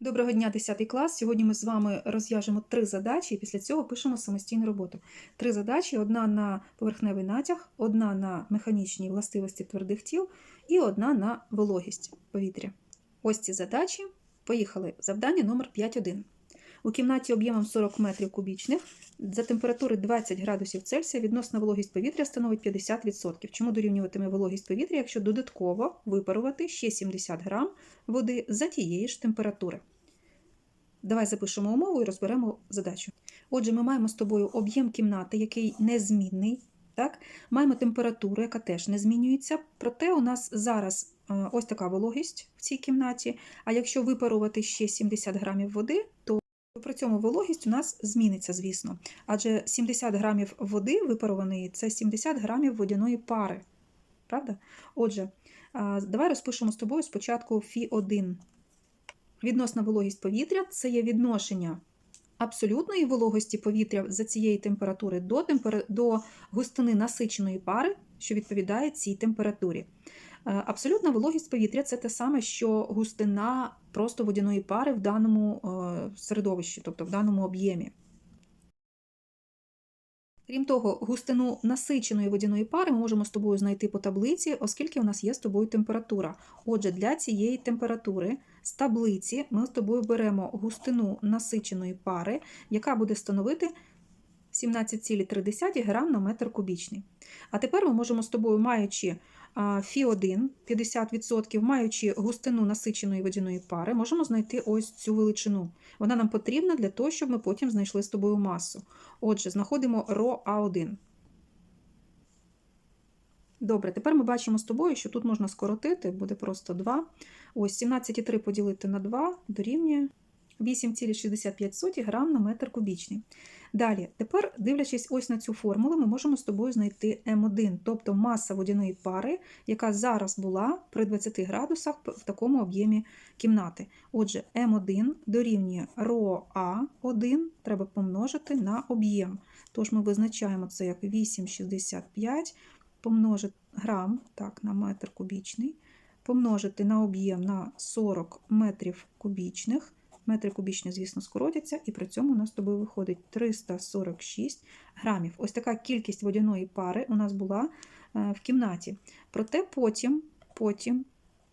Доброго дня, 10 клас. Сьогодні ми з вами розв'яжемо три задачі і після цього пишемо самостійну роботу. Три задачі: одна на поверхневий натяг, одна на механічні властивості твердих тіл і одна на вологість повітря. Ось ці задачі. Поїхали. Завдання номер 5.1. У кімнаті об'ємом 40 метрів кубічних за температури 20 градусів Цельсія відносна вологість повітря становить 50%. Чому дорівнюватиме вологість повітря, якщо додатково випарувати ще 70 грам води за тієї ж температури? Давай запишемо умову і розберемо задачу. Отже, ми маємо з тобою об'єм кімнати, який незмінний. Так? Маємо температуру, яка теж не змінюється. Проте у нас зараз е, ось така вологість в цій кімнаті. А якщо випарувати ще 70 грамів води, то при цьому вологість у нас зміниться, звісно. Адже 70 грамів води випарованої це 70 грамів водяної пари. Правда? Отже, давай розпишемо з тобою спочатку Фі1. Відносна вологість повітря це є відношення абсолютної вологості повітря за цієї температури до, темпер... до густини насиченої пари, що відповідає цій температурі. Е, Абсолютна вологість повітря це те саме, що густина просто водяної пари в даному е, середовищі, тобто в даному об'ємі. Крім того, густину насиченої водяної пари ми можемо з тобою знайти по таблиці, оскільки у нас є з тобою температура. Отже, для цієї температури з таблиці ми з тобою беремо густину насиченої пари, яка буде становити 17,3 грам на метр кубічний. А тепер ми можемо з тобою, маючи Фі1 50%, маючи густину насиченої водяної пари, можемо знайти ось цю величину. Вона нам потрібна для того, щоб ми потім знайшли з тобою масу. Отже, знаходимо ро-А1. Добре, тепер ми бачимо з тобою, що тут можна скоротити, буде просто 2. Ось 17,3 поділити на 2 дорівнює 8,65 грам на метр кубічний. Далі, тепер, дивлячись ось на цю формулу, ми можемо з тобою знайти М1, тобто маса водяної пари, яка зараз була при 20 градусах в такому об'ємі кімнати. Отже, М1 дорівнює РОА1 треба помножити на об'єм. Тож ми визначаємо це як 8,65 помножити грам так, на метр кубічний, помножити на об'єм на 40 метрів кубічних. Метри кубічні, звісно, скоротяться, і при цьому у нас з тобою виходить 346 грамів. Ось така кількість водяної пари у нас була е, в кімнаті. Проте потім потім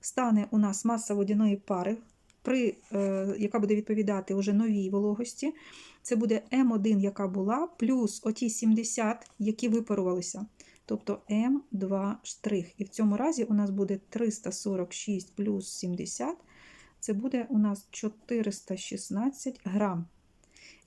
стане у нас маса водяної пари, при, е, яка буде відповідати уже новій вологості. Це буде М1, яка була, плюс оті 70, які випарувалися. Тобто М2 штрих. І в цьому разі у нас буде 346 плюс 70 це буде у нас 416 грам.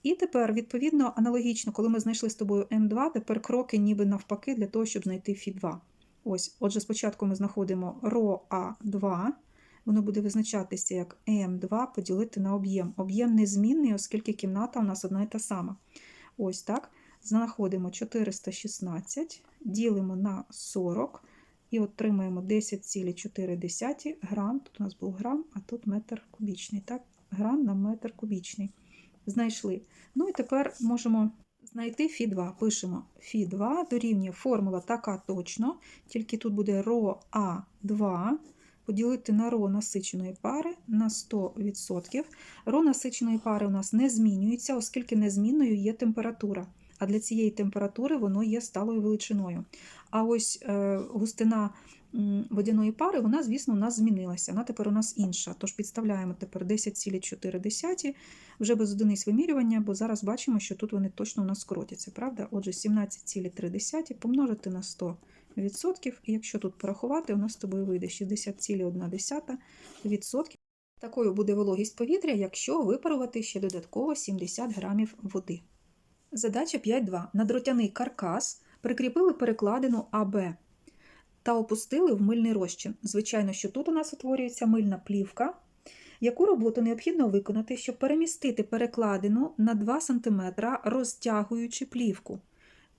І тепер, відповідно, аналогічно, коли ми знайшли з тобою М2, тепер кроки ніби навпаки для того, щоб знайти Фі2. Ось, Отже, спочатку ми знаходимо РОА2, воно буде визначатися як М2 поділити на об'єм. Об'єм незмінний, оскільки кімната у нас одна і та сама. Ось так. Знаходимо 416, ділимо на 40 і отримаємо 10,4 грам. Тут у нас був грам, а тут метр кубічний. Так? Грам на метр кубічний. Знайшли. Ну і тепер можемо знайти Фі2. Пишемо Фі2 дорівнює формула така точно, тільки тут буде РОА2. Поділити на ро насиченої пари на 100%. Ро насиченої пари у нас не змінюється, оскільки незмінною є температура. А для цієї температури воно є сталою величиною. А ось е, густина водяної пари, вона, звісно, у нас змінилася. Вона тепер у нас інша. Тож підставляємо тепер 10,4 вже без одиниць вимірювання, бо зараз бачимо, що тут вони точно у нас скоротяться. правда? Отже, 17,3 помножити на 100%. І якщо тут порахувати, у нас з тобою вийде 60,1%. Такою буде вологість повітря, якщо випарувати ще додатково 70 грамів води. Задача 5.2. На дротяний каркас прикріпили перекладину АБ та опустили в мильний розчин. Звичайно, що тут у нас утворюється мильна плівка. Яку роботу необхідно виконати, щоб перемістити перекладину на 2 см, розтягуючи плівку?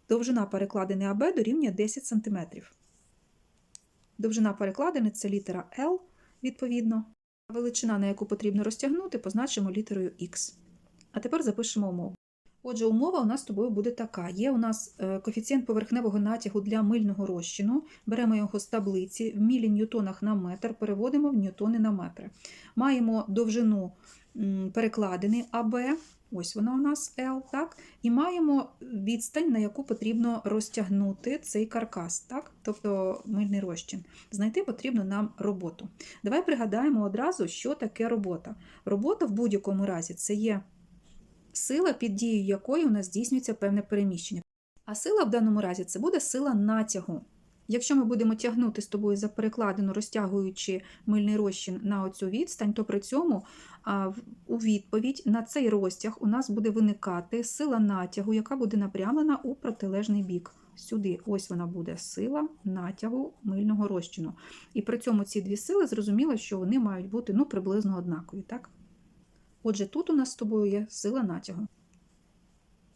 Довжина перекладини АБ дорівнює 10 см. Довжина перекладини це літера L, відповідно. Величина, на яку потрібно розтягнути, позначимо літерою Х. А тепер запишемо умову. Отже, умова у нас з тобою буде така: є у нас е, коефіцієнт поверхневого натягу для мильного розчину, беремо його з таблиці, в мілі ньютонах на метр, переводимо в ньютони на метри. Маємо довжину перекладини АБ, ось вона у нас L, так? І маємо відстань, на яку потрібно розтягнути цей каркас, так? тобто мильний розчин. Знайти потрібно нам роботу. Давай пригадаємо одразу, що таке робота. Робота в будь-якому разі це є сила, під дією якої у нас здійснюється певне переміщення. А сила в даному разі це буде сила натягу. Якщо ми будемо тягнути з тобою за перекладину, розтягуючи мильний розчин на оцю відстань, то при цьому у відповідь на цей розтяг у нас буде виникати сила натягу, яка буде напрямлена у протилежний бік. Сюди, ось вона буде сила натягу мильного розчину. І при цьому ці дві сили зрозуміло, що вони мають бути ну, приблизно однакові. Так? Отже, тут у нас з тобою є сила натягу.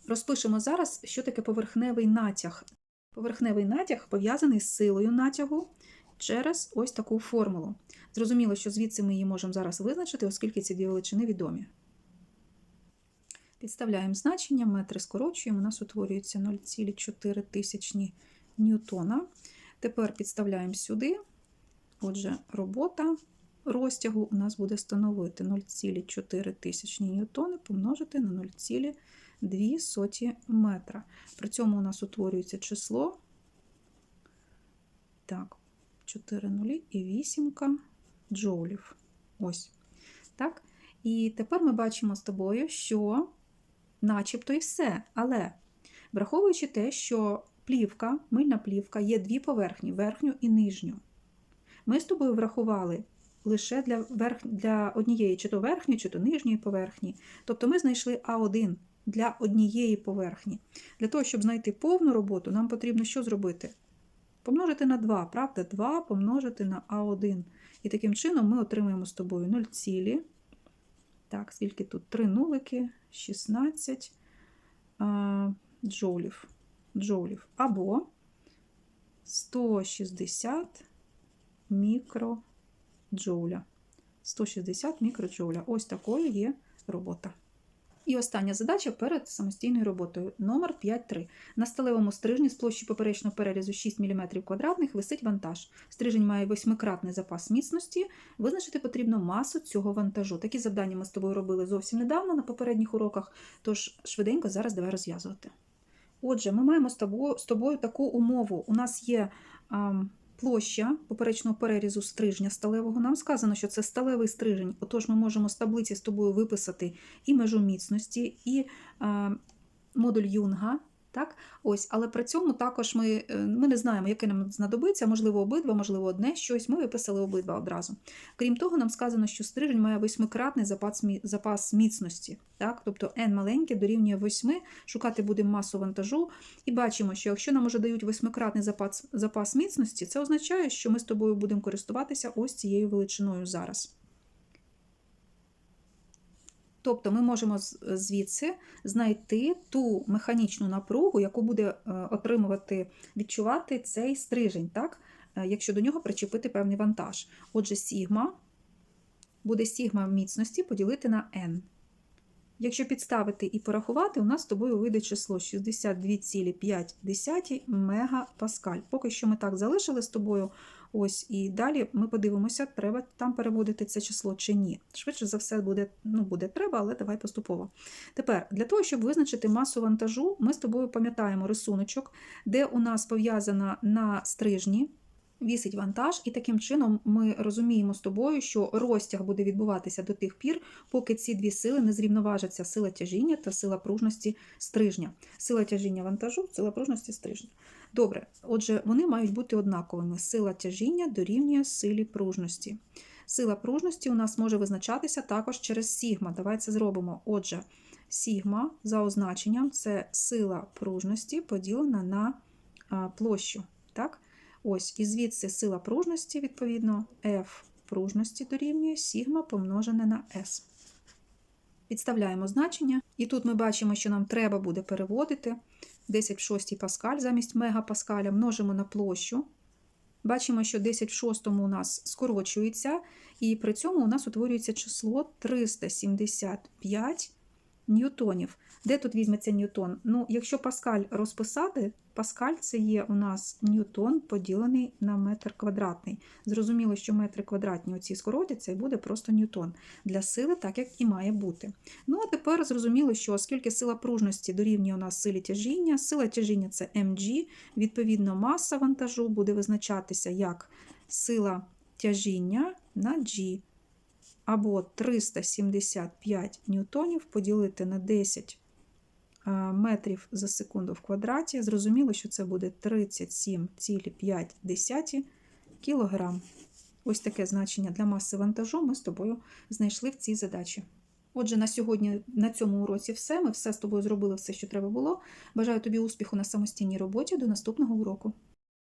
Розпишемо зараз, що таке поверхневий натяг. Поверхневий натяг пов'язаний з силою натягу через ось таку формулу. Зрозуміло, що звідси ми її можемо зараз визначити, оскільки ці дві величини відомі. Підставляємо значення, метри скорочуємо, у нас утворюється 0,4 тисячні ньютона. Тепер підставляємо сюди. Отже, робота розтягу у нас буде становити 0,4 тисячні ньютони помножити на 0,2 метра. При цьому у нас утворюється число. Так, 4 нулі і 8 джоулів. Ось. Так. І тепер ми бачимо з тобою, що начебто і все. Але враховуючи те, що плівка, мильна плівка є дві поверхні верхню і нижню. Ми з тобою врахували лише для, верх... для однієї, чи то верхньої, чи то нижньої поверхні. Тобто ми знайшли А1 для однієї поверхні. Для того, щоб знайти повну роботу, нам потрібно що зробити? Помножити на 2, правда? 2 помножити на А1. І таким чином ми отримаємо з тобою 0 цілі. Так, скільки тут? 3 нулики, 16 а, джоулів. джоулів. Або 160 мікроджоуля. 160 мікроджоуля. Ось такою є робота. І остання задача перед самостійною роботою. Номер 5.3. На сталевому стрижні з площі поперечного перерізу 6 мм квадратних висить вантаж. Стрижень має восьмикратний запас міцності. Визначити потрібно масу цього вантажу. Такі завдання ми з тобою робили зовсім недавно на попередніх уроках, тож швиденько зараз давай розв'язувати. Отже, ми маємо з тобою, з тобою таку умову. У нас є а, площа поперечного перерізу стрижня сталевого. Нам сказано, що це сталевий стрижень, отож ми можемо з таблиці з тобою виписати і межу міцності, і е, модуль Юнга. Так? Ось, але при цьому також ми, е, ми не знаємо, яке нам знадобиться, можливо, обидва, можливо, одне щось. Ми виписали обидва одразу. Крім того, нам сказано, що стрижень має восьмикратний запас, запас міцності. Так? Тобто n маленьке дорівнює 8, шукати будемо масу вантажу. І бачимо, що якщо нам уже дають восьмикратний запас, запас міцності, це означає, що ми з тобою будемо користуватися ось цією величиною зараз. Тобто ми можемо звідси знайти ту механічну напругу, яку буде е, отримувати, відчувати цей стрижень, так? е, якщо до нього причепити певний вантаж. Отже, сігма буде сігма міцності поділити на n. Якщо підставити і порахувати, у нас з тобою вийде число 62,5 мегапаскаль. Поки що ми так залишили з тобою. Ось, і далі ми подивимося, треба там переводити це число чи ні. Швидше за все, буде, ну, буде треба, але давай поступово. Тепер, для того, щоб визначити масу вантажу, ми з тобою пам'ятаємо рисуночок, де у нас пов'язана на стрижні вісить вантаж, і таким чином ми розуміємо з тобою, що розтяг буде відбуватися до тих пір, поки ці дві сили не зрівноважаться сила тяжіння та сила пружності стрижня. Сила тяжіння вантажу, сила пружності стрижня. Добре, отже, вони мають бути однаковими. Сила тяжіння дорівнює силі пружності. Сила пружності у нас може визначатися також через сігма. Давай це зробимо. Отже, сігма за означенням це сила пружності поділена на площу. Так? Ось, і звідси сила пружності, відповідно, F пружності дорівнює сігма помножене на S. Підставляємо значення, і тут ми бачимо, що нам треба буде переводити 10 в 6 паскаль замість мегапаскаля, множимо на площу. Бачимо, що 10 в 6 у нас скорочується, і при цьому у нас утворюється число 375 ньютонів. Де тут візьметься ньютон? Ну, якщо паскаль розписати, паскаль це є у нас ньютон поділений на метр квадратний. Зрозуміло, що метри квадратні оці скоротяться і буде просто ньютон. Для сили, так як і має бути. Ну, а тепер зрозуміло, що оскільки сила пружності дорівнює у нас силі тяжіння, сила тяжіння це mg, відповідно, маса вантажу буде визначатися як сила тяжіння на g або 375 ньютонів поділити на 10 метрів за секунду в квадраті. Зрозуміло, що це буде 37,5 кілограм. Ось таке значення для маси вантажу ми з тобою знайшли в цій задачі. Отже, на сьогодні на цьому уроці все. Ми все з тобою зробили все, що треба було. Бажаю тобі успіху на самостійній роботі. До наступного уроку.